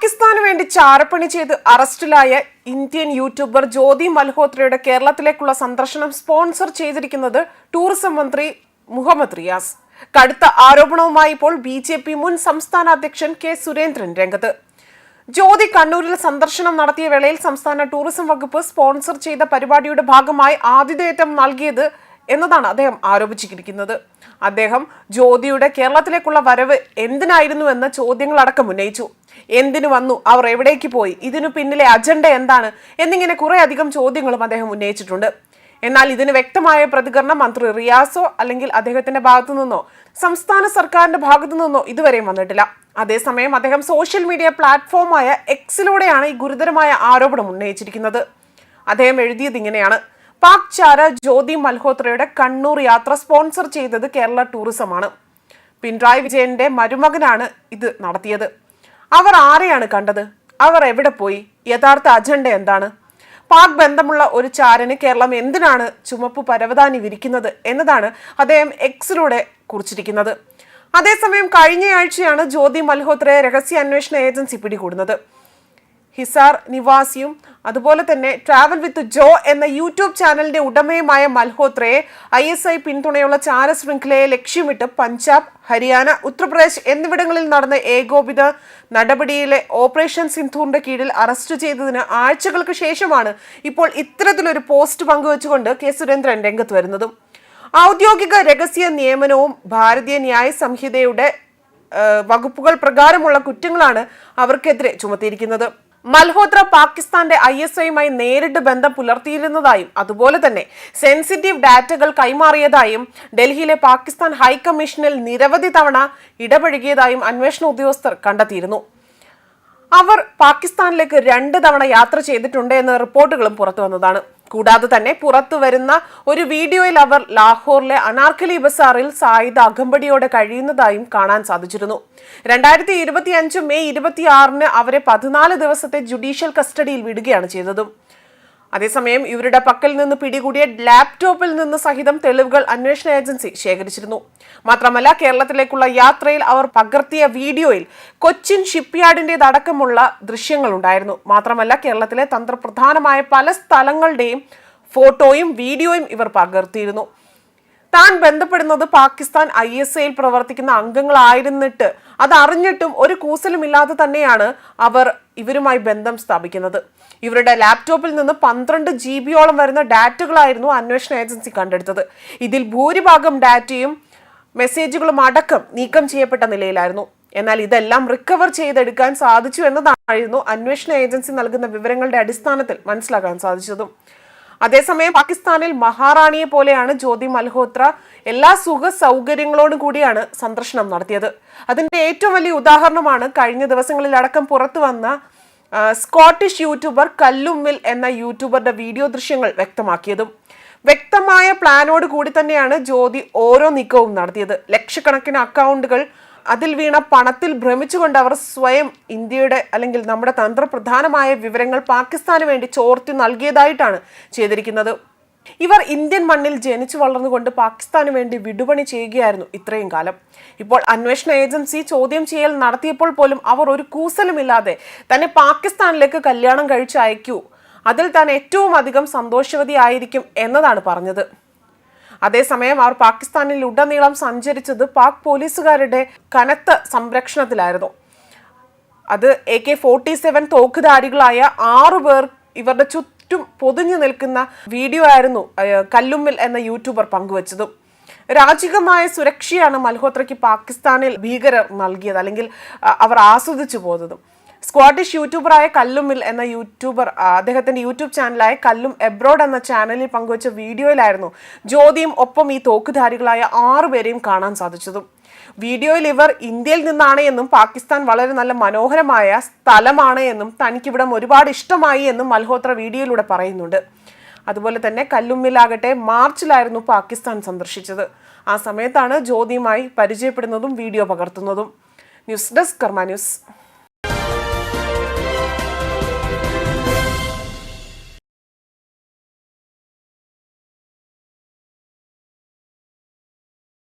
പാകിസ്ഥാന് വേണ്ടി ചാരപ്പണി ചെയ്ത് അറസ്റ്റിലായ ഇന്ത്യൻ യൂട്യൂബർ ജ്യോതി മൽഹോത്രയുടെ കേരളത്തിലേക്കുള്ള സന്ദർശനം സ്പോൺസർ ചെയ്തിരിക്കുന്നത് ടൂറിസം മന്ത്രി മുഹമ്മദ് റിയാസ്. കടുത്ത ആരോപണവുമായി ഇപ്പോൾ ബി ജെ പി മുൻ സംസ്ഥാന അധ്യക്ഷൻ കെ സുരേന്ദ്രൻ രംഗത്ത്. ജ്യോതി കണ്ണൂരിൽ സന്ദർശനം നടത്തിയ വേളയിൽ സംസ്ഥാന ടൂറിസം വകുപ്പ് സ്പോൺസർ ചെയ്ത പരിപാടിയുടെ ഭാഗമായി ആതിഥേയത്വം നൽകിയത് എന്നതാണ് അദ്ദേഹം ആരോപിച്ചിരിക്കുന്നത്. അദ്ദേഹം ജ്യോതിയുടെ കേരളത്തിലേക്കുള്ള വരവ് എന്തിനായിരുന്നു എന്ന ചോദ്യങ്ങളടക്കം ഉന്നയിച്ചു. എന്തിനു വന്നു? അവർ എവിടേക്ക് പോയി? ഇതിനു പിന്നിലെ അജണ്ട എന്താണ്? എന്നിങ്ങനെ കുറെ അധികം ചോദ്യങ്ങളും അദ്ദേഹം ഉന്നയിച്ചിട്ടുണ്ട്. എന്നാൽ ഇതിന് വ്യക്തമായ പ്രതികരണം മന്ത്രി റിയാസോ അല്ലെങ്കിൽ അദ്ദേഹത്തിന്റെ ഭാഗത്തു നിന്നോ സംസ്ഥാന സർക്കാരിന്റെ ഭാഗത്തു നിന്നോ ഇതുവരെയും വന്നിട്ടില്ല. അതേസമയം അദ്ദേഹം സോഷ്യൽ മീഡിയ പ്ലാറ്റ്ഫോമായ എക്സിലൂടെയാണ് ഈ ഗുരുതരമായ ആരോപണം ഉന്നയിച്ചിരിക്കുന്നത്. അദ്ദേഹം എഴുതിയത് ഇങ്ങനെയാണ്. പാക് ചാര ജ്യോതി മൽഹോത്രയുടെ കണ്ണൂർ യാത്ര സ്പോൺസർ ചെയ്തത് കേരള ടൂറിസമാണ്. പിണറായി വിജയന്റെ മരുമകനാണ് ഇത് നടത്തിയത്. അവർ ആരെയാണ് കണ്ടത്? അവർ എവിടെ പോയി? യഥാർത്ഥ അജണ്ട എന്താണ്? പാക് ബന്ധമുള്ള ഒരു ചാരന് കേരളം എന്തിനാണ് ചുമപ്പ് പരവതാനി വിരിക്കുന്നത് എന്നതാണ് അദ്ദേഹം എക്സിലൂടെ കുറിച്ചിരിക്കുന്നത്. അതേസമയം കഴിഞ്ഞയാഴ്ചയാണ് ജ്യോതി മൽഹോത്രയെ രഹസ്യ അന്വേഷണ ഏജൻസി പിടികൂടുന്നത്. ഹിസാർ നിവാസിയും അതുപോലെ തന്നെ ട്രാവൽ വിത്ത് ജോ എന്ന യൂട്യൂബ് ചാനലിന്റെ ഉടമയുമായ മൽഹോത്രയെ ഐ എസ് ഐ പിന്തുണയുള്ള ചാര ശൃംഖലയെ ലക്ഷ്യമിട്ട് പഞ്ചാബ് ഹരിയാന ഉത്തർപ്രദേശ് എന്നിവിടങ്ങളിൽ നടന്ന ഏകോപിത നടപടിയിലെ ഓപ്പറേഷൻ സിന്ധൂറിന്റെ കീഴിൽ അറസ്റ്റ് ചെയ്തതിന് ആഴ്ചകൾക്ക് ശേഷമാണ് ഇപ്പോൾ ഇത്തരത്തിലൊരു പോസ്റ്റ് പങ്കുവച്ചുകൊണ്ട് കെ സുരേന്ദ്രൻ രംഗത്ത് വരുന്നതും. ഔദ്യോഗിക രഹസ്യ നിയമനവും ഭാരതീയ ന്യായ സംഹിതയുടെ വകുപ്പുകൾ പ്രകാരമുള്ള കുറ്റങ്ങളാണ് അവർക്കെതിരെ ചുമത്തിയിരിക്കുന്നത്. മൽഹോത്ര പാകിസ്ഥാന്റെ ഐ എസ് ഐയുമായി നേരിട്ട് ബന്ധം പുലർത്തിയിരുന്നതായും അതുപോലെ തന്നെ സെൻസിറ്റീവ് ഡാറ്റകൾ കൈമാറിയതായും ഡൽഹിയിലെ പാകിസ്ഥാൻ ഹൈക്കമ്മീഷനിൽ നിരവധി തവണ ഇടപഴകിയതായും അന്വേഷണ ഉദ്യോഗസ്ഥർ കണ്ടെത്തിയിരുന്നു. അവർ പാകിസ്ഥാനിലേക്ക് രണ്ട് തവണ യാത്ര ചെയ്തിട്ടുണ്ട് എന്ന റിപ്പോർട്ടുകളും പുറത്തു വന്നതാണ് കൂടാതെ തന്നെ പുറത്തു വരുന്ന ഒരു വീഡിയോയിൽ അവർ ലാഹോറിലെ അനാർക്കലി ബസാറിൽ സായിദ് അകമ്പടിയോടെ കഴിയുന്നതായും കാണാൻ സാധിച്ചിരുന്നു. രണ്ടായിരത്തി ഇരുപത്തി അഞ്ച് മെയ് ഇരുപത്തിയാറിന് അവരെ പതിനാല് ദിവസത്തെ ജുഡീഷ്യൽ കസ്റ്റഡിയിൽ വിടുകയാണ് ചെയ്തതും. അതേസമയം ഇവരുടെ പക്കൽ നിന്ന് പിടികൂടിയ ലാപ്ടോപ്പിൽ നിന്ന് സഹിതം തെളിവുകൾ അന്വേഷണ ഏജൻസി ശേഖരിച്ചിരുന്നു. മാത്രമല്ല കേരളത്തിലേക്കുള്ള യാത്രയിൽ അവർ പകർത്തിയ വീഡിയോയിൽ കൊച്ചിൻ ഷിപ്പ്യാർഡിന്റെതടക്കമുള്ള ദൃശ്യങ്ങൾ ഉണ്ടായിരുന്നു മാത്രമല്ല കേരളത്തിലെ തന്ത്രപ്രധാനമായ പല സ്ഥലങ്ങളുടെയും ഫോട്ടോയും വീഡിയോയും ഇവർ പകർത്തിയിരുന്നു. താൻ ബന്ധപ്പെടുന്നത് പാകിസ്ഥാൻ ഐ എസ് ഐയിൽ പ്രവർത്തിക്കുന്ന അംഗങ്ങളായിരുന്നിട്ട്. അത് അറിഞ്ഞിട്ടും ഒരു കൂസലുമില്ലാതെ തന്നെയാണ് അവർ ഇവരുമായി ബന്ധം സ്ഥാപിക്കുന്നത്. ഇവരുടെ ലാപ്ടോപ്പിൽ നിന്ന് പന്ത്രണ്ട് ജി ബിയോളം വരുന്ന ഡാറ്റകളായിരുന്നു അന്വേഷണ ഏജൻസി കണ്ടെടുത്തത്. ഇതിൽ ഭൂരിഭാഗം ഡാറ്റയും മെസ്സേജുകളും അടക്കം നീക്കം ചെയ്യപ്പെട്ട നിലയിലായിരുന്നു. എന്നാൽ ഇതെല്ലാം റിക്കവർ ചെയ്തെടുക്കാൻ സാധിച്ചു എന്നതായിരുന്നു അന്വേഷണ ഏജൻസി നൽകുന്ന വിവരങ്ങളുടെ അടിസ്ഥാനത്തിൽ മനസ്സിലാക്കാൻ സാധിച്ചതും. അതേസമയം പാകിസ്ഥാനിൽ മഹാറാണിയെ പോലെയാണ് ജ്യോതി മൽഹോത്ര എല്ലാ സുഖ സൗകര്യങ്ങളോടും കൂടിയാണ് സന്ദർശനം നടത്തിയത്. അതിന്റെ ഏറ്റവും വലിയ ഉദാഹരണമാണ് കഴിഞ്ഞ ദിവസങ്ങളിൽ അടക്കം പുറത്തു വന്ന സ്കോട്ടിഷ് യൂട്യൂബർ കല്ലുമ്മിൽ എന്ന യൂട്യൂബറുടെ വീഡിയോ ദൃശ്യങ്ങൾ വ്യക്തമാക്കിയതും. വ്യക്തമായ പ്ലാനോട് കൂടി തന്നെയാണ് ജ്യോതി ഓരോ നീക്കവും നടത്തിയത്. ലക്ഷക്കണക്കിന് അക്കൗണ്ടുകൾ അതിൽ വീണ പണത്തിൽ ഭ്രമിച്ചുകൊണ്ട് അവർ സ്വയം ഇന്ത്യയുടെ അല്ലെങ്കിൽ നമ്മുടെ തന്ത്രപ്രധാനമായ വിവരങ്ങൾ പാകിസ്ഥാന് വേണ്ടി ചോർത്തി നൽകിയതായിട്ടാണ് ചെയ്തിരിക്കുന്നത്. ഇവർ ഇന്ത്യൻ മണ്ണിൽ ജനിച്ചു വളർന്നുകൊണ്ട് പാകിസ്ഥാന് വേണ്ടി വിടുപണി ചെയ്യുകയായിരുന്നു ഇത്രയും കാലം. ഇപ്പോൾ അന്വേഷണ ഏജൻസി ചോദ്യം ചെയ്യൽ നടത്തിയപ്പോൾ പോലും അവർ ഒരു കൂസലുമില്ലാതെ തന്നെ പാകിസ്ഥാനിലേക്ക് കല്യാണം കഴിച്ച് അയക്കൂ അതിൽ താൻ ഏറ്റവും അധികം സന്തോഷവതിയായിരിക്കും എന്നതാണ് പറഞ്ഞത്. അതേസമയം അവർ പാകിസ്ഥാനിൽ ഉടനീളം സഞ്ചരിച്ചത് പാക് പോലീസുകാരുടെ കനത്ത സംരക്ഷണത്തിലായിരുന്നു. അത് എ കെ ഫോർട്ടി സെവൻ തോക്കുധാരികളായ ആറു പേർ ഇവരുടെ ചുറ്റും പൊതിഞ്ഞു നിൽക്കുന്ന വീഡിയോ ആയിരുന്നു കല്ലുമ്മിൽ എന്ന യൂട്യൂബർ പങ്കുവച്ചതും. രാജികമായ സുരക്ഷയാണ് മൽഹോത്രയ്ക്ക് പാകിസ്ഥാനിൽ ഭീകരർ നൽകിയത് അല്ലെങ്കിൽ അവർ ആസ്വദിച്ചു പോന്നതും. സ്ക്വാഡിഷ് യൂട്യൂബറായ കല്ലുമിൽ എന്ന യൂട്യൂബർ അദ്ദേഹത്തിന്റെ യൂട്യൂബ് ചാനലായ കല്ലും എബ്രോഡ് എന്ന ചാനലിൽ പങ്കുവച്ച വീഡിയോയിലായിരുന്നു ജ്യോതിയും ഒപ്പം ഈ തോക്കുധാരികളായ ആറുപേരെയും കാണാൻ സാധിച്ചതും. വീഡിയോയിൽ ഇവർ ഇന്ത്യയിൽ നിന്നാണ് എന്നും പാകിസ്ഥാൻ വളരെ നല്ല മനോഹരമായ സ്ഥലമാണ് എന്നും തനിക്കിവിടം ഒരുപാട് ഇഷ്ടമായി എന്നും മൽഹോത്ര വീഡിയോയിലൂടെ പറയുന്നുണ്ട്. അതുപോലെ തന്നെ കല്ലുമ്മിലാകട്ടെ മാർച്ചിലായിരുന്നു പാകിസ്ഥാൻ സന്ദർശിച്ചത്. ആ സമയത്താണ് ജ്യോതിയുമായി പരിചയപ്പെടുന്നതും video പകർത്തുന്നതും. News desk Karma news.